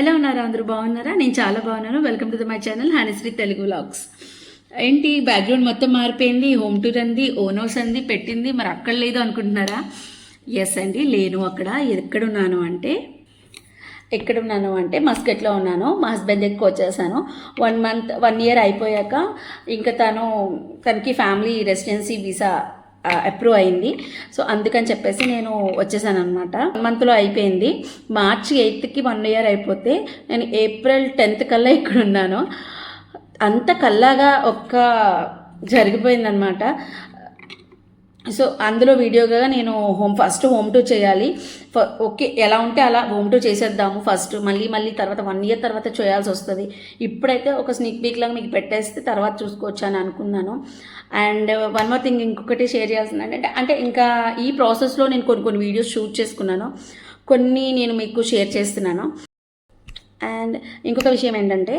ఎలా ఉన్నారా? అందరూ బాగున్నారా? నేను చాలా బాగున్నాను. Welcome to the my channel Hanishri Telugu vlogs ఏంటి? బ్యాక్గ్రౌండ్ మొత్తం మారిపోయింది. హోమ్ టూర్ అంది ఓనోస్ అంది పెట్టింది. మరి అక్కడ లేదు అనుకుంటున్నారా? ఎస్ అండి లేను అక్కడ. ఎక్కడున్నాను అంటే ఎక్కడున్నాను అంటే మస్కట్లో ఉన్నాను. మా హస్బెండ్ దగ్గరికి వచ్చేసాను. వన్ మంత్ వన్ ఇయర్ అయిపోయాక ఇంకా తను తనకి ఫ్యామిలీ రెసిడెన్సీ వీసా అప్రూవ్ అయింది. సో అందుకని చెప్పేసి నేను వచ్చేసాను అనమాట మంత్లో అయిపోయింది. మార్చి ఎయిత్కి వన్ ఇయర్ అయిపోతే నేను ఏప్రిల్ టెన్త్ కల్లా ఇక్కడ ఉన్నాను. అంత కల్లాగా ఒక్క జరిగిపోయిందనమాట సో అందులో వీడియోగా నేను హోమ్ ఫస్ట్ హోమ్ టూ చేయాలి. ఫ- ఓకే ఎలా ఉంటే అలా హోమ్ టూ చేసేద్దాము ఫస్ట్ మళ్ళీ మళ్ళీ తర్వాత వన్ ఇయర్ తర్వాత చేయాల్సి వస్తుంది. ఇప్పుడైతే ఒక స్నీక్ పీక్ లాగా మీకు పెట్టేస్తే తర్వాత చూసుకోవచ్చు అని అనుకున్నాను. అండ్ వన్ మోర్ థింగ్ ఇంకొకటి షేర్ చేయాల్సింది అంటే అంటే ఇంకా ఈ ప్రాసెస్లో నేను కొన్ని కొన్ని వీడియోస్ షూట్ చేసుకున్నాను. కొన్ని నేను మీకు షేర్ చేస్తున్నాను. అండ్ ఇంకొక విషయం ఏంటంటే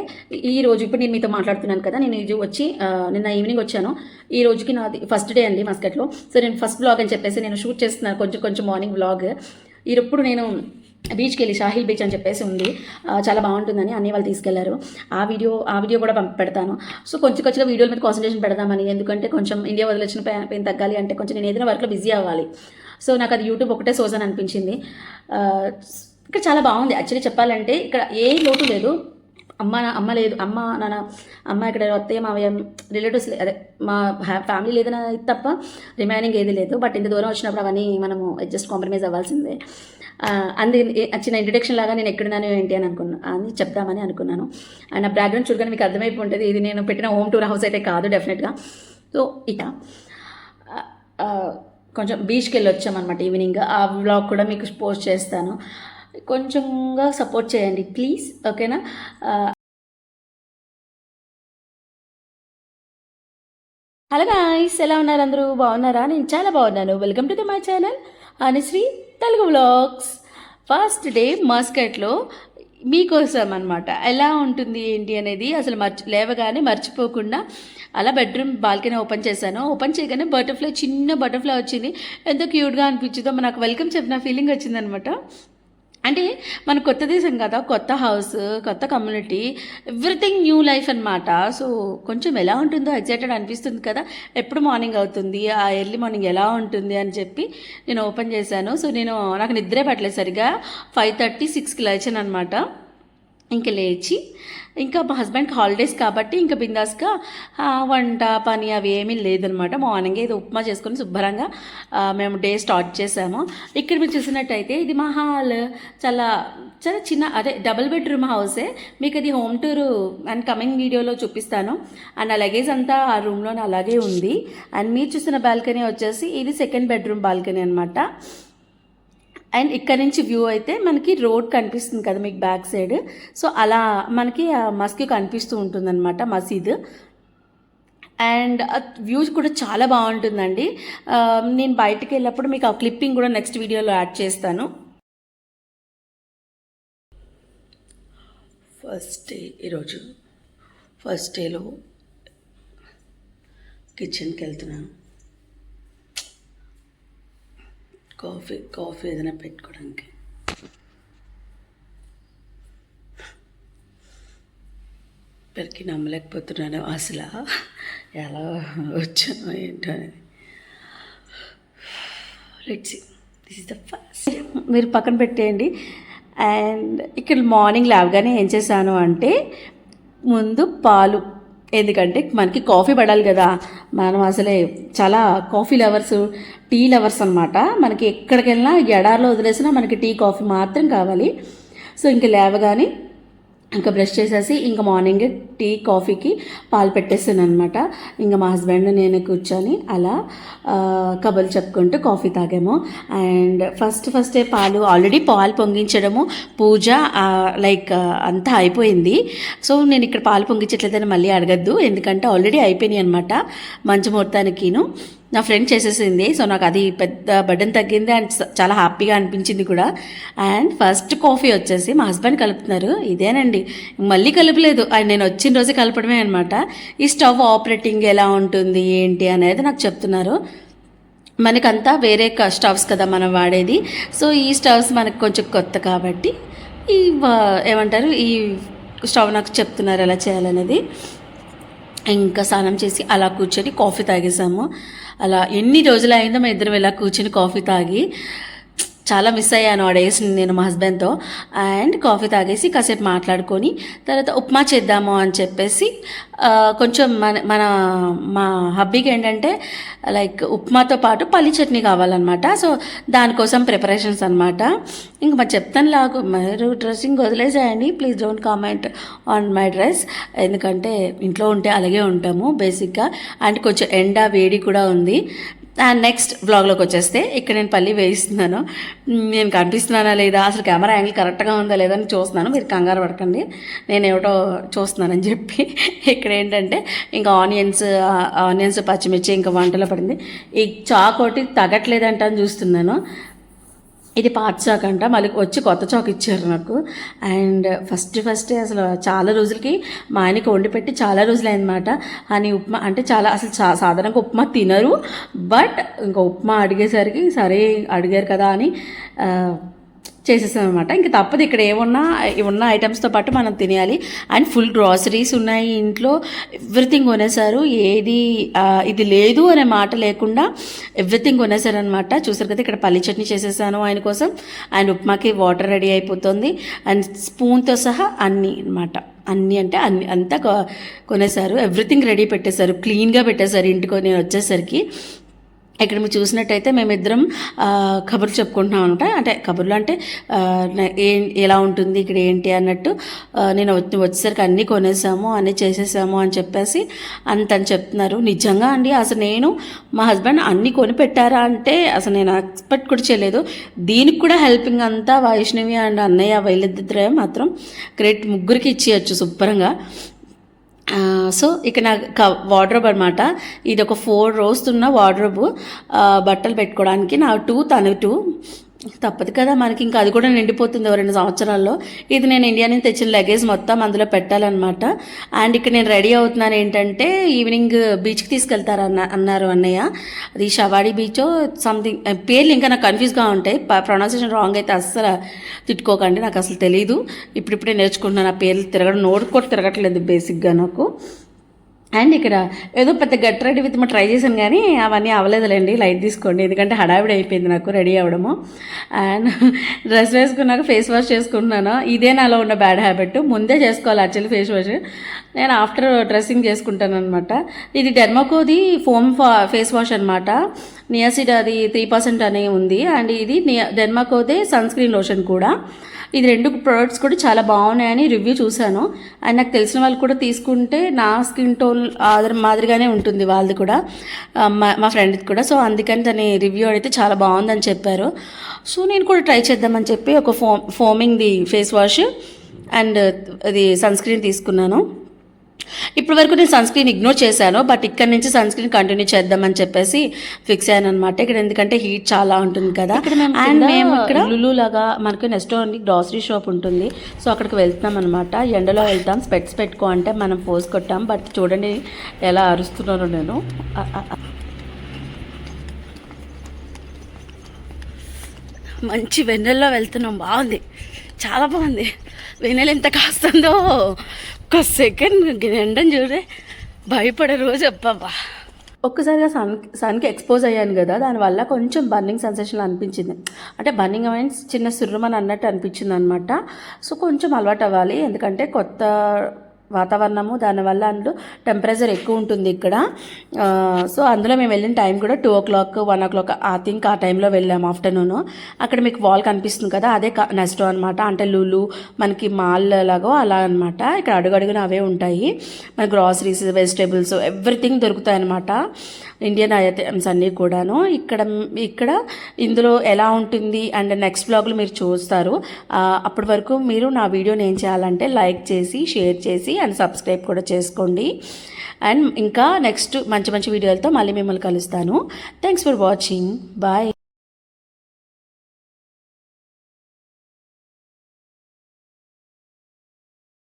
ఈ రోజు ఇప్పుడు నేను మీతో మాట్లాడుతున్నాను కదా నేను ఇది వచ్చి నిన్న ఈవినింగ్ వచ్చాను. ఈ రోజుకి నాది ఫస్ట్ డే అండి మస్కట్లో సో నేను ఫస్ట్ బ్లాగ్ అని చెప్పేసి నేను షూట్ చేస్తున్నాను కొంచెం కొంచెం మార్నింగ్ బ్లాగ్ ఇప్పుడు నేను బీచ్కి వెళ్ళి షాహిల్ బీచ్ అని చెప్పేసి ఉంది. చాలా బాగుంటుందని అన్నీ వాళ్ళు తీసుకెళ్ళారు. ఆ వీడియో ఆ వీడియో కూడా పంపి పెడతాను. సో కొంచెం కొంచెం వీడియోల మీద కాన్సన్ట్రేషన్ పెడదామని ఎందుకంటే కొంచెం ఇండియా వదిలిచ్చిన పెయిన్ తగ్గాలి అంటే కొంచెం నేను ఏదైనా వర్క్లో బిజీ అవ్వాలి. సో నాకు అది యూట్యూబ్ ఒకటే సోజన్ అనిపించింది. ఇక్కడ చాలా బాగుంది. యాక్చువల్లీ చెప్పాలంటే ఇక్కడ ఏ లోటు లేదు. అమ్మ నా- అమ్మ లేదు. అమ్మ నాన్న అమ్మ ఇక్కడ అత్తయ్య మావయ్య రిలేటివ్స్ అదే మా ఫ్యామిలీ లేదన తప్ప రిమైనింగ్ ఏది లేదు. బట్ ఇంత దూరం వచ్చినప్పుడు అవన్నీ మనము అడ్జస్ట్ కాంప్రమైజ్ అవ్వాల్సిందే. ఆ, అందు చిన్న ఇంట్రడక్షన్ లాగా నేను ఎక్కడున్నాను ఏంటి అని అనుకున్నా అని చెప్దామని అనుకున్నాను. అండ్ నా బ్యాక్గ్రౌండ్ చూడగానే మీకు అర్థమైపోయి ఉంటుంది ఇది నేను పెట్టిన హోమ్ టూర్ హౌస్ అయితే కాదు డెఫినెట్గా సో ఇక కొంచెం బీచ్కి వెళ్ళి వచ్చామన్నమాట ఈవినింగ్ ఆ వ్లాగ్ కూడా మీకు పోస్ట్ చేస్తాను. కొంచెంగా సపోర్ట్ చేయండి ప్లీజ్. ఓకేనా? హలో గాయస్ ఎలా ఉన్నారు అందరూ? బాగున్నారా? నేను చాలా బాగున్నాను. Welcome to the my channel Anushri Telugu vlogs first day మస్కట్లో మీకోసం అనమాట ఎలా ఉంటుంది ఏంటి అనేది అసలు మర్చి లేవగానే మర్చిపోకుండా అలా బెడ్రూమ్ బాల్కనీ ఓపెన్ చేశాను. ఓపెన్ చేయగానే బటర్ఫ్లై చిన్న బటర్ఫ్లై వచ్చింది. ఎంత క్యూట్గా అనిపించిందో నాకు వెల్కమ్ చెప్పిన ఫీలింగ్ వచ్చిందనమాట అంటే మన కొత్త దేశం కదా కొత్త హౌస్ కొత్త కమ్యూనిటీ ఎవ్రీథింగ్ న్యూ లైఫ్ అనమాట సో కొంచెం ఎలా ఉంటుందో ఎగ్జైటెడ్ అనిపిస్తుంది కదా ఎప్పుడు మార్నింగ్ అవుతుంది ఆ ఎర్లీ మార్నింగ్ ఎలా ఉంటుంది అని చెప్పి నేను ఓపెన్ చేశాను. సో నేను నాకు నిద్రే పట్టలేదు సరిగా. ఫైవ్ థర్టీ సిక్స్కి లేచాను అనమాట ఇంక లేచి ఇంకా మా హస్బెండ్కి హాలిడేస్ కాబట్టి ఇంకా బిందాస్గా వంట పని అవి ఏమీ లేదనమాట. మార్నింగ్ ఇది ఉప్మా చేసుకొని శుభ్రంగా మేము డే స్టార్ట్ చేసాము. ఇక్కడ మీరు చూసినట్టయితే ఇది మా హాల్. చాలా చాలా చిన్న అదే డబుల్ బెడ్రూమ్ హౌసే. మీకు అది హోమ్ టూర్ అండ్ కమింగ్ వీడియోలో చూపిస్తాను. అండ్ ఆ లగేజ్ అంతా ఆ రూమ్లోనే అలాగే ఉంది. అండ్ మీరు చూసిన బాల్కనీ వచ్చేసి ఇది సెకండ్ బెడ్రూమ్ బాల్కనీ అనమాట అండ్ ఇక్కడ నుంచి వ్యూ అయితే మనకి రోడ్ కనిపిస్తుంది కదా మీకు బ్యాక్ సైడ్. సో అలా మనకి ఆ మస్కి కనిపిస్తూ ఉంటుందన్నమాట మసీద్. అండ్ వ్యూ కూడా చాలా బాగుంటుందండి. నేను బయటికి వెళ్ళినప్పుడు మీకు ఆ క్లిప్పింగ్ కూడా నెక్స్ట్ వీడియోలో యాడ్ చేస్తాను. ఫస్ట్ డే ఈరోజు ఫస్ట్ డేలో కిచెన్కి వెళ్తున్నాను. కాఫీ కాఫీ ఏదైనా పెట్టుకోవడానికి. పెరికి నమ్మలేకపోతున్నాను అసలు. ఎలా వచ్చాను ఏంటో అనేది. Let's this is the first మీరు పక్కన పెట్టేయండి. అండ్ ఇక్కడ మార్నింగ్ లేవగానే ఏం చేశాను అంటే ముందు పాలు ఎందుకంటే మనకి కాఫీ పడాలి కదా. మనం అసలే చాలా కాఫీ లవర్స్ టీ లవర్స్ అనమాట మనకి ఎక్కడికి వెళ్ళినా ఎడారిలో వదిలేసినా మనకి టీ కాఫీ మాత్రం కావాలి. సో ఇంక లేవగానే ఇంకా బ్రష్ చేసేసి ఇంకా మార్నింగ్ టీ కాఫీకి పాలు పెట్టేస్తాను అనమాట ఇంకా మా హస్బెండ్ నేను కూర్చొని అలా కబుర్లు చెప్పుకుంటూ కాఫీ తాగాము. అండ్ ఫస్ట్ ఫస్టే పాలు ఆల్రెడీ పాలు పొంగించడము పూజ లైక్ అంతా అయిపోయింది. సో నేను ఇక్కడ పాలు పొంగించట్లేదని మళ్ళీ అడగద్దు. ఎందుకంటే ఆల్రెడీ అయిపోయినాయి అనమాట మంచి ముహూర్తానికిను నా ఫ్రెండ్ చేసేసింది. సో నాకు అది పెద్ద బడ్డన్ తగ్గింది అండ్ చాలా హ్యాపీగా అనిపించింది కూడా. అండ్ ఫస్ట్ కాఫీ వచ్చేసి మా హస్బెండ్ కలుపుతున్నారు. ఇదేనండి. మళ్ళీ కలపలేదు. అండ్ నేను వచ్చిన రోజే కలపడమే అనమాట ఈ స్టవ్ ఆపరేటింగ్ ఎలా ఉంటుంది ఏంటి అనేది నాకు చెప్తున్నారు. మనకంతా వేరే స్టవ్స్ కదా మనం వాడేది. సో ఈ స్టవ్స్ మనకు కొంచెం కొత్త కాబట్టి ఈ ఏమంటారు? ఈ స్టవ్ నాకు చెప్తున్నారు ఎలా చేయాలనేది. ఇంకా స్నానం చేసి అలా కూర్చొని కాఫీ తాగేసాము. అలా ఎన్ని రోజులు అయిందో మేము ఇద్దరం ఇలా కూర్చుని కాఫీ తాగి చాలా మిస్ అయ్యాను ఆ డేస్ నేను మా హస్బెండ్తో అండ్ కాఫీ తాగేసి కాసేపు మాట్లాడుకొని తర్వాత ఉప్మా చేద్దాము అని చెప్పేసి కొంచెం మన మన మా హబ్బీకి ఏంటంటే లైక్ ఉప్మాతో పాటు పల్లి చట్నీ కావాలన్నమాట. సో దానికోసం ప్రిపరేషన్స్ అనమాట ఇంక మరి చెప్తాను లాగు మీరు డ్రెస్సింగ్ వదిలేసేయండి. Please don't comment on my dress ఎందుకంటే ఇంట్లో ఉంటే అలాగే ఉంటాము బేసిక్గా అండ్ కొంచెం ఎండ వేడి కూడా ఉంది. అండ్ నెక్స్ట్ బ్లాగ్లోకి వచ్చేస్తే ఇక్కడ నేను పల్లి వేయిస్తున్నాను. నేను కనిపిస్తున్నానా లేదా? అసలు కెమెరా యాంగిల్ కరెక్ట్గా ఉందా లేదా అని చూస్తున్నాను. మీరు కంగారు పడకండి. నేను ఏమిటో చూస్తున్నానని చెప్పి ఇక్కడ ఏంటంటే ఇంకా ఆనియన్స్ ఆనియన్స్ పచ్చిమిర్చి ఇంకా వంటలో పడింది. ఈ చాకోటి ఒకటి తగ్గట్లేదంట అని చూస్తున్నాను. ఇది పాత చాక్ అంట. మళ్ళీ వచ్చి కొత్త చాక్ ఇచ్చారు నాకు. అండ్ ఫస్ట్ ఫస్ట్ అసలు చాలా రోజులకి మా ఆయనకి వండి పెట్టి చాలా రోజులు అయిందన్నమాట అని ఉప్మా అంటే చాలా అసలు చా సాధారణంగా ఉప్మా తినరు. బట్ ఇంకా ఉప్మా అడిగేసరికి సరే అడిగారు కదా అని ఆ, చేసేసాం అనమాట ఇంక తప్పదు ఇక్కడ ఏమున్నా ఉన్న ఐటమ్స్తో పాటు మనం తినేయాలి. అండ్ ఫుల్ గ్రాసరీస్ ఉన్నాయి ఇంట్లో. ఎవ్రీథింగ్ కొనేసారు ఏది ఇది లేదు అనే మాట లేకుండా ఎవ్రీథింగ్ కొనేసారు అనమాట చూసారు కదా ఇక్కడ పల్లి చట్నీ చేసేసాను ఆయన కోసం. అండ్ ఉప్మాకి వాటర్ రెడీ అయిపోతుంది. అండ్ స్పూన్తో సహా అన్నీ అనమాట అన్నీ అంటే అన్ని అంతా కొ- కొనేసారు ఎవ్రీథింగ్ రెడీ పెట్టేశారు. క్లీన్గా పెట్టేశారు ఇంటికి నేను వచ్చేసరికి. ఇక్కడ మీరు చూసినట్టయితే మేమిద్దరం కబుర్లు చెప్పుకుంటున్నాం అనమాట. అంటే కబుర్లు అంటే ఏ ఎలా ఉంటుంది ఇక్కడ ఏంటి అన్నట్టు నేను వచ్చేసరికి అన్నీ కొనేసాము అన్నీ చేసేసాము అని చెప్పేసి అంత అని చెప్తున్నారు. నిజంగా అండి అసలు నేను మా హస్బెండ్ అన్నీ కొని పెట్టారా అంటే అసలు నేను ఎక్స్పెక్ట్ కూడా చేయలేదు. దీనికి కూడా హెల్పింగ్ అంతా వైష్ణవి అండ్ అన్నయ్య వీళ్ళిద్దరే మాత్రం గ్రేట్ ముగ్గురికి ఇచ్చేయచ్చు శుభ్రంగా. సో ఇక నా క వార్డ్రోబ్ అనమాట ఇది ఒక ఫోర్ రోస్ ఉన్న వార్డ్రోబ్ బట్టలు పెట్టుకోవడానికి నా టూ తను టూ తప్పదు కదా మనకి ఇంకా అది కూడా నిండిపోతుంది ఓ రెండు సంవత్సరాల్లో. ఇది నేను ఇండియా నుంచి తెచ్చిన లగేజ్ మొత్తం అందులో పెట్టాలన్నమాట. అండ్ ఇక్కడ నేను రెడీ అవుతున్నాను ఏంటంటే ఈవినింగ్ బీచ్కి తీసుకెళ్తారు అన్న అన్నారు అన్నయ్య. అది షవాడి బీచ్ సంథింగ్ పేర్లు ఇంకా నాకు కన్ఫ్యూజ్గా ఉంటాయి. ప్రొనౌన్సియేషన్ రాంగ్ అయితే అస్సలు తిట్టుకోకండి నాకు అసలు తెలియదు ఇప్పుడిప్పుడే నేర్చుకుంటున్నాను ఆ పేర్లు తిరగడం నోట్ కూడా తిరగట్లేదు బేసిక్గా నాకు. అండ్ ఇక్కడ ఏదో పెద్ద గట్ రెడీ విత్ ట్రై చేశాను కానీ అవన్నీ అవ్వలేదులేండి లైట్ తీసుకోండి. ఎందుకంటే హడావిడి అయిపోయింది నాకు రెడీ అవ్వడము. అండ్ డ్రెస్ వేసుకున్నాక ఫేస్ వాష్ చేసుకుంటున్నాను. ఇదే నాలో ఉన్న బ్యాడ్ హ్యాబిట్. ముందే చేసుకోవాలి యాక్చువల్లీ ఫేస్ వాష్. నేను ఆఫ్టర్ డ్రెస్సింగ్ చేసుకుంటాను అనమాట ఇది డెర్మకోది ఫోమ్ ఫేస్ వాష్ అనమాట నియాసిడ్ అది త్రీ పర్సెంట్ అనే ఉంది. అండ్ ఇది నియా డెర్మాకోదే సన్ స్క్రీన్ లోషన్ కూడా. ఇది రెండు ప్రోడక్ట్స్ కూడా చాలా బాగున్నాయని రివ్యూ చూశాను. అండ్ నాకు తెలిసిన వాళ్ళు కూడా తీసుకుంటే నా స్కిన్ టోన్ స్కూల్ మాదిరిగానే ఉంటుంది వాళ్ళది కూడా. మా మా ఫ్రెండ్ది కూడా. సో అందుకని దాని రివ్యూ అడిగితే చాలా బాగుందని చెప్పారు. సో నేను కూడా ట్రై చేద్దామని చెప్పి ఒక ఫో ఫోమింగ్ది ఫేస్ వాష్ అండ్ అది సన్ స్క్రీన్ తీసుకున్నాను. ఇప్పటి వరకు నేను సన్ స్క్రీన్ ఇగ్నోర్ చేశాను బట్ ఇక్కడ నుంచి సన్ స్క్రీన్ కంటిన్యూ చేద్దామని చెప్పేసి ఫిక్స్ అయ్యాను అనమాట ఇక్కడ ఎందుకంటే హీట్ చాలా ఉంటుంది కదా. అండ్ మేము ఇక్కడ లులు లాగా మనకు నెక్స్ట్ ఓన్లీ గ్రాసరీ షాప్ ఉంటుంది. సో అక్కడికి వెళ్తున్నాం అనమాట ఎండలో వెళ్తాం. స్పెట్స్ పెట్టుకో అంటే మనం పోస్ కొట్టాం. బట్ చూడండి ఎలా అరుస్తున్నానో నేను. మంచి వెన్నెల్లో వెళ్తున్నాం. బాగుంది. చాలా బాగుంది. వెన్నెల ఎంత కాస్తుందో. ఒక సెకండ్ ఎండని చూడే. భయపడే రోజు అబ్బాబా ఒక్కసారిగా సన్ సన్కి ఎక్స్పోజ్ అయ్యాను కదా దానివల్ల కొంచెం బర్నింగ్ సెన్సేషన్ అనిపించింది. అంటే బర్నింగ్ మీన్స్ చిన్న సుర్రమని అన్నట్టు అనిపించింది అనమాట సో కొంచెం అలవాటు అవ్వాలి ఎందుకంటే కొత్త వాతావరణము దానివల్ల అందులో టెంపరేచర్ ఎక్కువ ఉంటుంది ఇక్కడ. సో అందులో మేము వెళ్ళిన టైం కూడా two o'clock one o'clock I think ఆ టైంలో వెళ్ళాము ఆఫ్టర్నూన్ అక్కడ మీకు వాల్ కనిపిస్తుంది కదా అదే నెక్స్ట్ అనమాట అంటే లూలు మనకి మాల్ లాగో అలా అనమాట ఇక్కడ అడుగడుగున అవే ఉంటాయి. మన గ్రాసరీస్ వెజిటేబుల్స్ ఎవ్రీథింగ్ దొరుకుతాయి అనమాట ఇండియన్ ఐటమ్స్ అన్నీ కూడాను. ఇక్కడ ఇక్కడ ఇందులో ఎలా ఉంటుంది అండ్ నెక్స్ట్ బ్లాగ్లో మీరు చూస్తారు. అప్పటి వరకు మీరు నా వీడియోని ఏం చేయాలంటే లైక్ చేసి షేర్ చేసి అండ్ సబ్స్క్రైబ్ కూడా చేసుకోండి. అండ్ ఇంకా నెక్స్ట్ మంచి మంచి వీడియోలతో మళ్ళీ మిమ్మల్ని కలుస్తాను. Thanks for watching bye